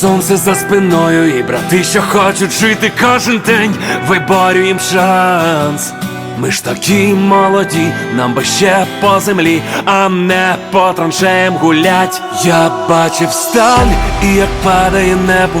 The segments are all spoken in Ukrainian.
Сонце за спиною і брати, що хочуть жити кожен день, виборюєм шанс. Ми ж такі молоді, нам би ще по землі, а не по траншеям гулять. Я бачив сталь і як падає небо.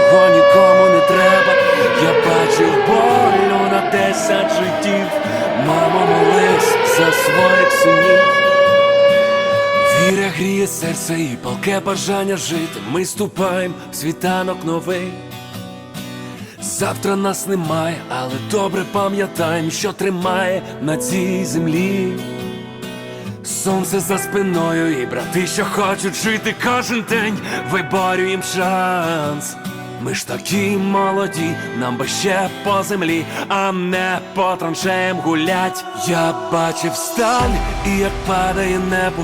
те, чого нікому не треба. Я бачив болю на десять життів. Мамо, молись за своїх синів. Віра гріє серце і палке бажання жити. Ми ступаємо в світанок новий. Завтра нас немає, але добре пам'ятаємо, що тримає на цій землі. Сонце за спиною і брати, що хочуть жити кожен день, виборюєм шанс. Ми ж такі молоді, нам би ще по землі, а не по траншеям гулять. Я бачив сталь і як падає небо.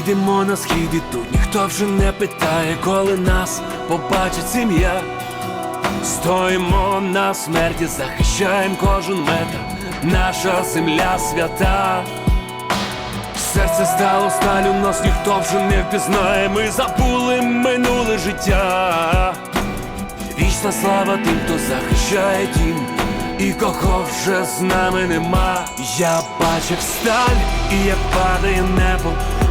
Йдемо на схід і тут ніхто вже не питає, коли нас побачить сім'я. Стоїмо на смерті, захищаємо кожен метр, наша земля свята. Серце стало сталю, нас ніхто вже не впізнає, ми забули минуле життя. Вічна слава тим, хто захищає дім, і кого вже з нами нема. Я бачив сталь, і як падає небо.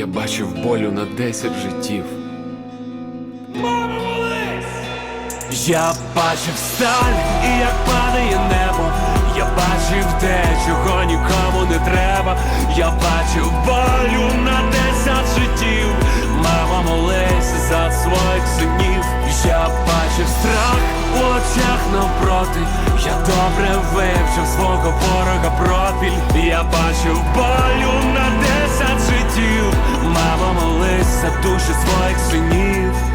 Я бачив болю на десять життів. Я бачив сталь і як падає небо. Я бачив те, чого нікому не треба. Я бачив болю на десять життів. Мама, молись за своїх синів. Я бачив страх у очах навпроти. Я добре вивчив свого ворога профіль. Я бачив болю на десять життів за душі своїх синів.